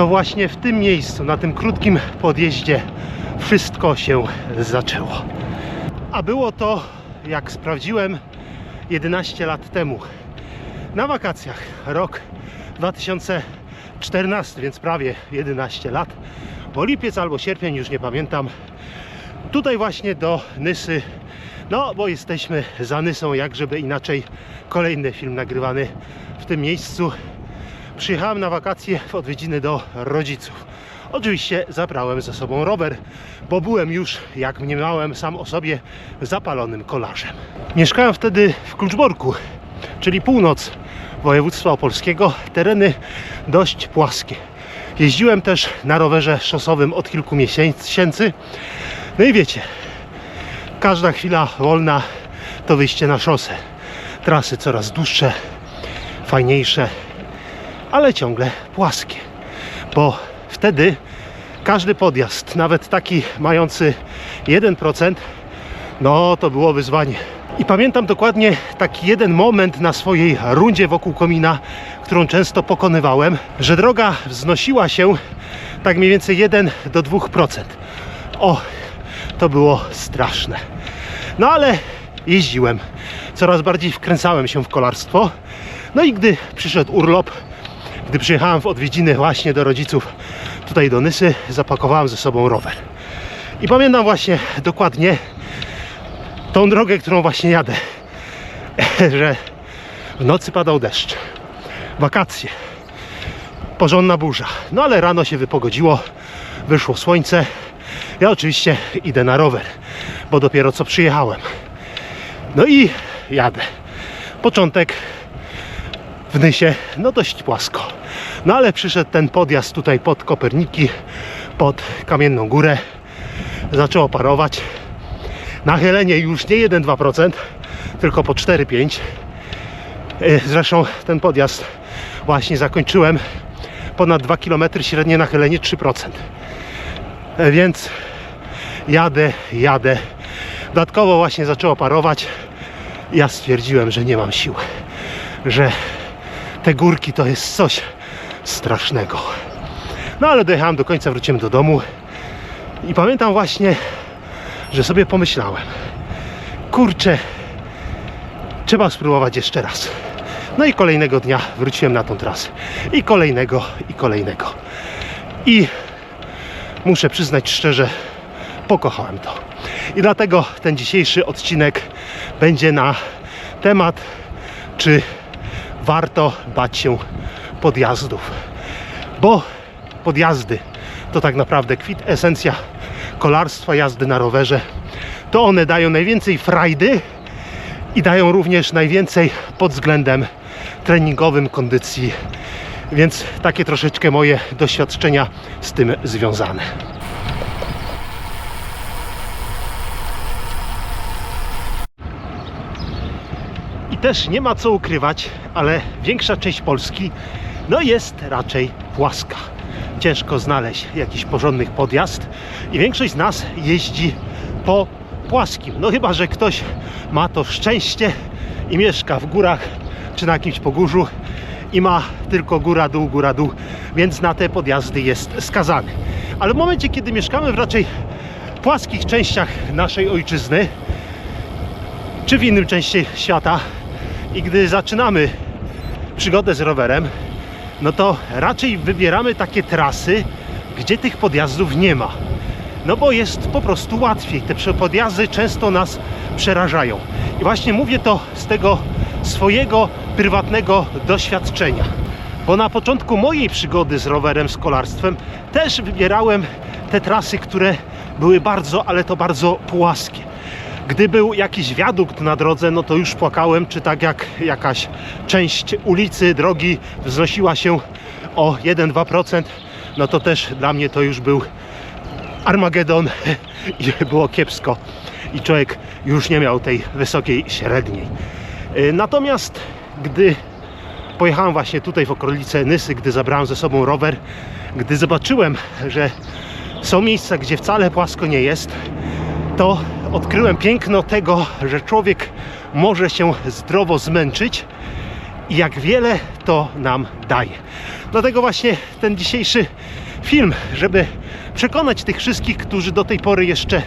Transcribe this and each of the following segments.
to właśnie w tym miejscu, na tym krótkim podjeździe, wszystko się zaczęło. A było to, jak sprawdziłem, 11 lat temu. Na wakacjach, rok 2014, więc prawie 11 lat. Bo lipiec albo sierpień, już nie pamiętam. Tutaj właśnie do Nysy, no bo jesteśmy za Nysą, jak żeby inaczej. Kolejny film nagrywany w tym miejscu. Przyjechałem na wakacje w odwiedziny do rodziców. Oczywiście zabrałem ze sobą rower, bo byłem już, jak mniemałem, sam o sobie zapalonym kolarzem. Mieszkałem wtedy w Kluczborku, czyli północ województwa opolskiego, tereny dość płaskie. Jeździłem też na rowerze szosowym od kilku miesięcy. No i wiecie, każda chwila wolna to wyjście na szosę. Trasy coraz dłuższe, fajniejsze, ale ciągle płaskie. Bo wtedy każdy podjazd, nawet taki mający 1%, no to było wyzwanie. I pamiętam dokładnie taki jeden moment na swojej rundzie wokół komina, którą często pokonywałem, że droga wznosiła się tak mniej więcej 1 do 2%. O, to było straszne. No ale jeździłem, coraz bardziej wkręcałem się w kolarstwo. No i gdy przyszedł urlop, gdy przyjechałem w odwiedziny właśnie do rodziców tutaj do Nysy, zapakowałem ze sobą rower. I pamiętam właśnie dokładnie tą drogę, którą właśnie jadę, że w nocy padał deszcz, wakacje, porządna burza. No ale rano się wypogodziło, wyszło słońce. Ja oczywiście idę na rower, bo dopiero co przyjechałem. No i jadę. Początek w Nysie, no dość płasko. No ale przyszedł ten podjazd tutaj pod Koperniki, pod Kamienną Górę. Zaczęło parować. Nachylenie już nie 1-2%, tylko po 4-5. Yy, Zresztą ten podjazd właśnie zakończyłem. Ponad 2 km średnie nachylenie 3%. E, Więc jadę, jadę. Dodatkowo właśnie zaczęło parować. Ja stwierdziłem, że nie mam siły. Że te górki to jest coś strasznego. No ale dojechałem do końca, wróciłem do domu i pamiętam właśnie, że sobie pomyślałem, kurczę, trzeba spróbować jeszcze raz. No i kolejnego dnia wróciłem na tą trasę. I kolejnego, i kolejnego. I muszę przyznać szczerze, pokochałem to. I dlatego ten dzisiejszy odcinek będzie na temat, czy warto bać się podjazdów. Bo podjazdy to tak naprawdę kwit esencja kolarstwa, jazdy na rowerze. To one dają najwięcej frajdy i dają również najwięcej pod względem treningowym, kondycji. Więc takie troszeczkę moje doświadczenia z tym związane. I też nie ma co ukrywać, ale większa część Polski no jest raczej płaska. Ciężko znaleźć jakiś porządny podjazd i większość z nas jeździ po płaskim. No chyba, że ktoś ma to szczęście i mieszka w górach czy na jakimś pogórzu i ma tylko góra dół, góra dół, więc na te podjazdy jest skazany. Ale w momencie, kiedy mieszkamy w raczej płaskich częściach naszej ojczyzny, czy w innym części świata i gdy zaczynamy przygodę z rowerem, no to raczej wybieramy takie trasy, gdzie tych podjazdów nie ma. No bo jest po prostu łatwiej. Te podjazdy często nas przerażają. I właśnie mówię to z tego swojego prywatnego doświadczenia. Bo na początku mojej przygody z rowerem, z kolarstwem też wybierałem te trasy, które były bardzo, ale to bardzo płaskie. Gdy był jakiś wiadukt na drodze, no to już płakałem, czy tak jak jakaś część ulicy, drogi wznosiła się o 1-2%, no to też dla mnie to już był Armagedon i było kiepsko i człowiek już nie miał tej wysokiej średniej. Y, Natomiast gdy pojechałem właśnie tutaj w okolice Nysy, gdy zabrałem ze sobą rower, gdy zobaczyłem, że są miejsca, gdzie wcale płasko nie jest, to odkryłem piękno tego, że człowiek może się zdrowo zmęczyć i jak wiele to nam daje. Dlatego właśnie ten dzisiejszy film, żeby przekonać tych wszystkich, którzy do tej pory jeszcze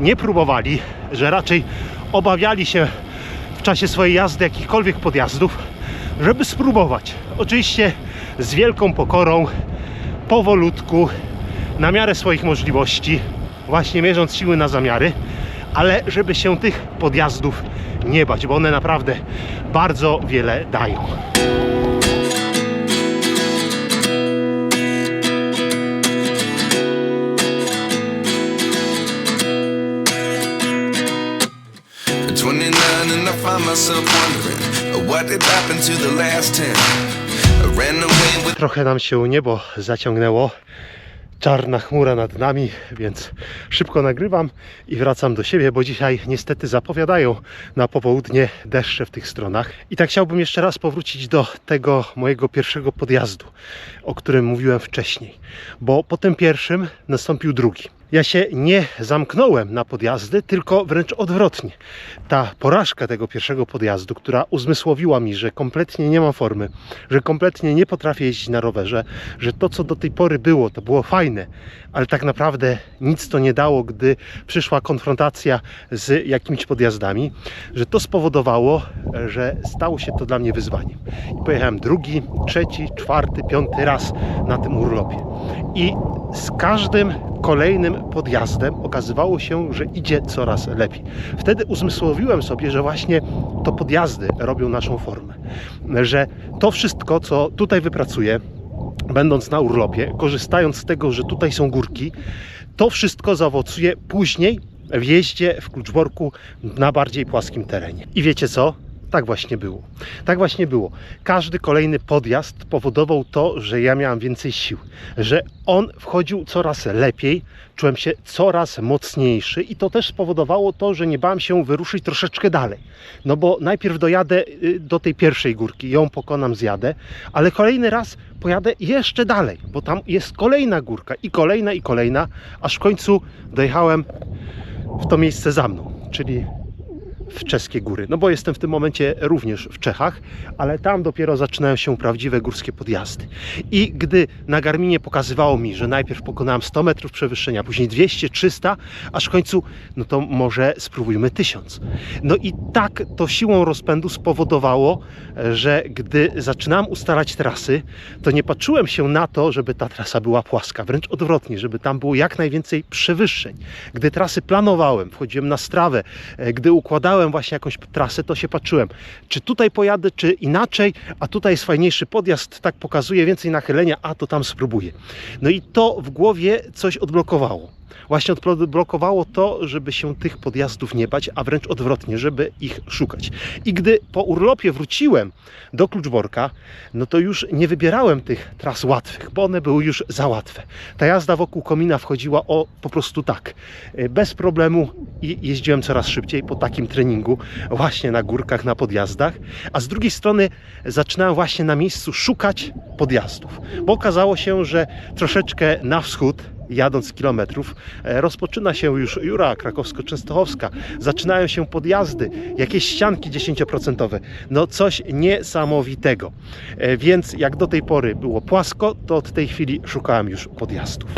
nie próbowali, że raczej obawiali się w czasie swojej jazdy jakichkolwiek podjazdów, żeby spróbować. Oczywiście z wielką pokorą, powolutku, na miarę swoich możliwości, właśnie mierząc siły na zamiary, ale żeby się tych podjazdów nie bać, bo one naprawdę bardzo wiele dają. At 29 and I find myself wondering what did happen to the last 10. I ran away with Trochę nam się niebo zaciągnęło. Czarna chmura nad nami, więc szybko nagrywam i wracam do siebie, bo dzisiaj niestety zapowiadają na popołudnie deszcze w tych stronach. I tak chciałbym jeszcze raz powrócić do tego mojego pierwszego podjazdu, o którym mówiłem wcześniej, bo po tym pierwszym nastąpił drugi. Ja się nie zamknąłem na podjazdy, tylko wręcz odwrotnie. Ta porażka tego pierwszego podjazdu, która uzmysłowiła mi, że kompletnie nie mam formy, że kompletnie nie potrafię jeździć na rowerze, że to, co do tej pory było, to było fajne, ale tak naprawdę nic to nie dało, gdy przyszła konfrontacja z jakimiś podjazdami, że to spowodowało, że stało się to dla mnie wyzwaniem. I pojechałem drugi, trzeci, czwarty, piąty raz na tym urlopie. I z każdym kolejnym podjazdem okazywało się, że idzie coraz lepiej. Wtedy uzmysłowiłem sobie, że właśnie to podjazdy robią naszą formę. Że to wszystko, co tutaj wypracuję, będąc na urlopie, korzystając z tego, że tutaj są górki, to wszystko zaowocuje później w jeździe w Kluczborku na bardziej płaskim terenie. I wiecie co? Tak właśnie było. Tak właśnie było. Każdy kolejny podjazd powodował to, że ja miałem więcej sił, że on wchodził coraz lepiej, czułem się coraz mocniejszy i to też spowodowało to, że nie bałem się wyruszyć troszeczkę dalej. No bo najpierw dojadę y, do tej pierwszej górki, ją pokonam, zjadę, ale kolejny raz pojadę jeszcze dalej, bo tam jest kolejna górka i kolejna i kolejna, aż w końcu dojechałem w to miejsce za mną, czyli w czeskie góry. No bo jestem w tym momencie również w Czechach, ale tam dopiero zaczynają się prawdziwe górskie podjazdy. I gdy na Garminie pokazywało mi, że najpierw pokonałem 100 metrów przewyższenia, później 200, 300, aż w końcu, no to może spróbujmy 1000. No i tak to siłą rozpędu spowodowało, że gdy zaczynałem ustalać trasy, to nie patrzyłem się na to, żeby ta trasa była płaska, wręcz odwrotnie, żeby tam było jak najwięcej przewyższeń. Gdy trasy planowałem, wchodziłem na strawę, e, gdy układałem właśnie jakąś trasę, to się patrzyłem, czy tutaj pojadę, czy inaczej, a tutaj jest fajniejszy podjazd, tak pokazuje więcej nachylenia, a to tam spróbuję. No i to w głowie coś odblokowało. Właśnie odblokowało to, żeby się tych podjazdów nie bać, a wręcz odwrotnie, żeby ich szukać. I gdy po urlopie wróciłem do Kluczborka, no to już nie wybierałem tych tras łatwych, bo one były już za łatwe. Ta jazda wokół komina wchodziła o po prostu tak, e, bez problemu i jeździłem coraz szybciej po takim treningu, właśnie na górkach, na podjazdach, a z drugiej strony zaczynałem właśnie na miejscu szukać podjazdów, bo okazało się, że troszeczkę na wschód jadąc kilometrów, e, rozpoczyna się już Jura Krakowsko-Częstochowska. Zaczynają się podjazdy, jakieś ścianki 10%. No coś niesamowitego. E, Więc jak do tej pory było płasko, to od tej chwili szukałem już podjazdów.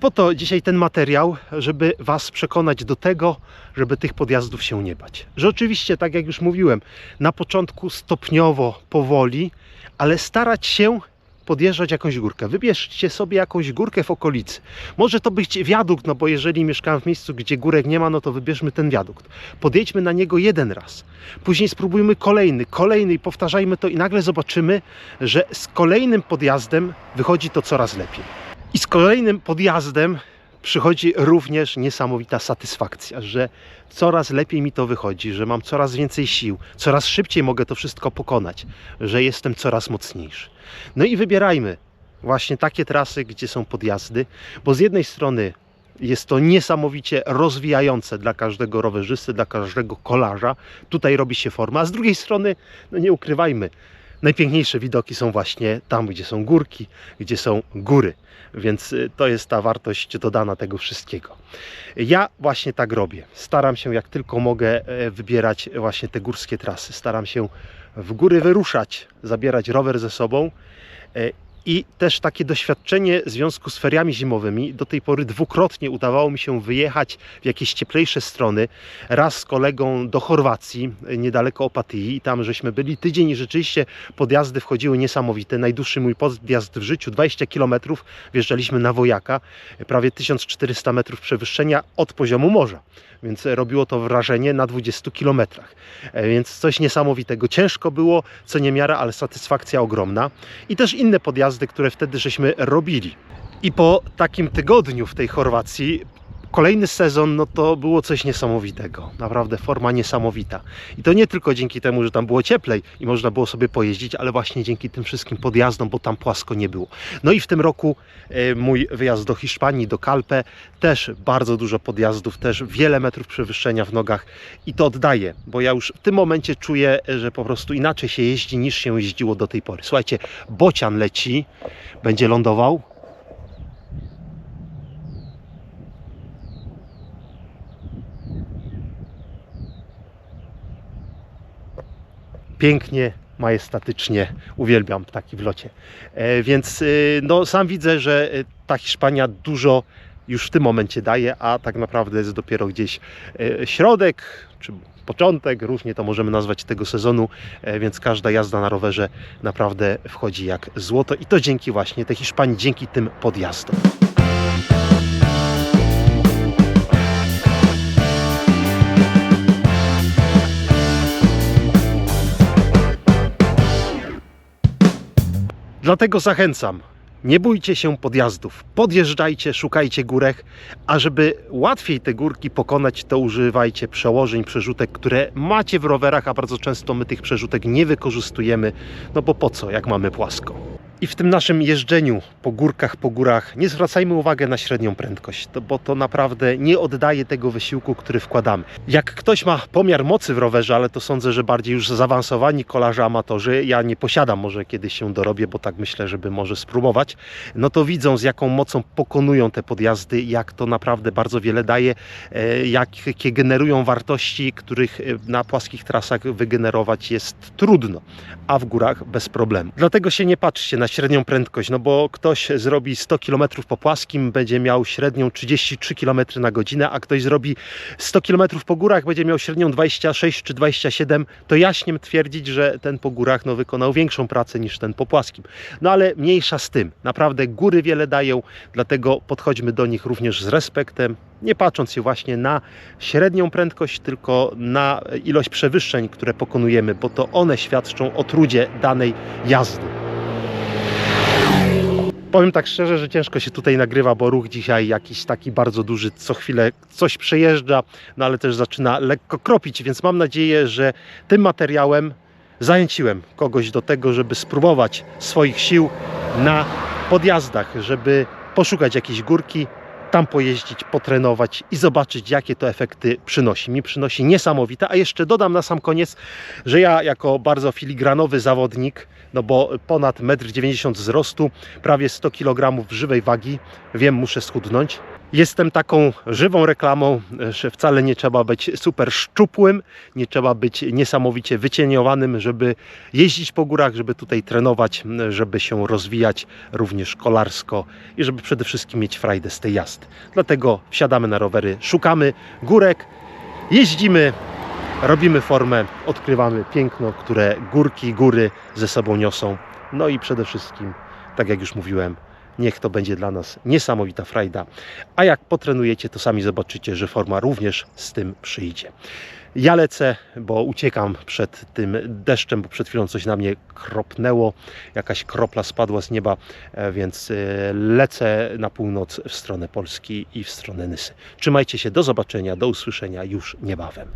Po to dzisiaj ten materiał, żeby Was przekonać do tego, żeby tych podjazdów się nie bać. Że oczywiście, tak jak już mówiłem, na początku stopniowo, powoli, ale starać się podjeżdżać jakąś górkę. Wybierzcie sobie jakąś górkę w okolicy. Może to być wiadukt, no bo jeżeli mieszkam w miejscu, gdzie górek nie ma, no to wybierzmy ten wiadukt. Podjedźmy na niego jeden raz. Później spróbujmy kolejny, kolejny i powtarzajmy to i nagle zobaczymy, że z kolejnym podjazdem wychodzi to coraz lepiej. I z kolejnym podjazdem przychodzi również niesamowita satysfakcja, że coraz lepiej mi to wychodzi, że mam coraz więcej sił, coraz szybciej mogę to wszystko pokonać, że jestem coraz mocniejszy. No i wybierajmy właśnie takie trasy, gdzie są podjazdy, bo z jednej strony jest to niesamowicie rozwijające dla każdego rowerzysty, dla każdego kolarza. Tutaj robi się forma, a z drugiej strony, no nie ukrywajmy, najpiękniejsze widoki są właśnie tam, gdzie są górki, gdzie są góry. Więc y, to jest ta wartość dodana tego wszystkiego. Ja właśnie tak robię. Staram się jak tylko mogę e, wybierać właśnie te górskie trasy. Staram się w góry wyruszać, zabierać rower ze sobą. I też takie doświadczenie w związku z feriami zimowymi. Do tej pory dwukrotnie udawało mi się wyjechać w jakieś cieplejsze strony. Raz z kolegą do Chorwacji, niedaleko Opatyi. I tam żeśmy byli tydzień i rzeczywiście podjazdy wchodziły niesamowite. Najdłuższy mój podjazd w życiu, 20 km. Wjeżdżaliśmy na Wojaka, prawie 1400 metrów przewyższenia od poziomu morza. Więc robiło to wrażenie na 20 kilometrach. E, Więc coś niesamowitego. Ciężko było, co niemiara, ale satysfakcja ogromna. I też inne podjazdy, które wtedy żeśmy robili. I po takim tygodniu w tej Chorwacji kolejny sezon, no to było coś niesamowitego. Naprawdę forma niesamowita. I to nie tylko dzięki temu, że tam było cieplej i można było sobie pojeździć, ale właśnie dzięki tym wszystkim podjazdom, bo tam płasko nie było. No i w tym roku e, mój wyjazd do Hiszpanii, do Calpe, też bardzo dużo podjazdów, też wiele metrów przewyższenia w nogach i to oddaję, bo ja już w tym momencie czuję, że po prostu inaczej się jeździ niż się jeździło do tej pory. Słuchajcie, bocian leci, będzie lądował. Pięknie, majestatycznie. Uwielbiam ptaki w locie. E, więc y, no, sam widzę, że y, ta Hiszpania dużo już w tym momencie daje, a tak naprawdę jest dopiero gdzieś e, środek czy początek, różnie to możemy nazwać tego sezonu, e, więc każda jazda na rowerze naprawdę wchodzi jak złoto i to dzięki właśnie tej Hiszpanii, dzięki tym podjazdom. Dlatego zachęcam. Nie bójcie się podjazdów. Podjeżdżajcie, szukajcie górek, a żeby łatwiej te górki pokonać, to używajcie przełożeń, przerzutek, które macie w rowerach, a bardzo często my tych przerzutek nie wykorzystujemy, no bo po co, jak mamy płasko. I w tym naszym jeżdżeniu po górkach, po górach nie zwracajmy uwagi na średnią prędkość, bo to naprawdę nie oddaje tego wysiłku, który wkładamy. Jak ktoś ma pomiar mocy w rowerze, ale to sądzę, że bardziej już zaawansowani kolarze, amatorzy, ja nie posiadam, może kiedyś się dorobię, bo tak myślę, żeby może spróbować, no to widzą z jaką mocą pokonują te podjazdy, jak to naprawdę bardzo wiele daje, e, jakie generują wartości, których e, na płaskich trasach wygenerować jest trudno, a w górach bez problemu. Dlatego się nie patrzcie na średnią prędkość, no bo ktoś zrobi 100 km po płaskim, będzie miał średnią 33 km na godzinę, a ktoś zrobi 100 km po górach, będzie miał średnią 26 czy 27, to jaśniem twierdzić, że ten po górach no, wykonał większą pracę niż ten po płaskim. No ale mniejsza z tym. Naprawdę góry wiele dają, dlatego podchodźmy do nich również z respektem, nie patrząc się właśnie na średnią prędkość, tylko na ilość przewyższeń, które pokonujemy, bo to one świadczą o trudzie danej jazdy. Powiem tak szczerze, że ciężko się tutaj nagrywa, bo ruch dzisiaj jakiś taki bardzo duży, co chwilę coś przejeżdża, no ale też zaczyna lekko kropić, więc mam nadzieję, że tym materiałem zachęciłem kogoś do tego, żeby spróbować swoich sił na podjazdach, żeby poszukać jakiejś górki, tam pojeździć, potrenować i zobaczyć, jakie to efekty przynosi. Mi przynosi niesamowite, a jeszcze dodam na sam koniec, że ja jako bardzo filigranowy zawodnik, no bo ponad 1,90 m wzrostu, prawie 100 kg żywej wagi, wiem, muszę schudnąć. Jestem taką żywą reklamą, że wcale nie trzeba być super szczupłym, nie trzeba być niesamowicie wycieniowanym, żeby jeździć po górach, żeby tutaj trenować, żeby się rozwijać również kolarsko i żeby przede wszystkim mieć frajdę z tej jazdy. Dlatego wsiadamy na rowery, szukamy górek, jeździmy, robimy formę, odkrywamy piękno, które górki, góry ze sobą niosą. No i przede wszystkim, tak jak już mówiłem, Niech to będzie dla nas niesamowita frajda. A jak potrenujecie, to sami zobaczycie, że forma również z tym przyjdzie. Ja lecę, bo uciekam przed tym deszczem, bo przed chwilą coś na mnie kropnęło, jakaś kropla spadła z nieba, e, więc e, lecę na północ w stronę Polski i w stronę Nysy. Trzymajcie się, do zobaczenia, do usłyszenia już niebawem.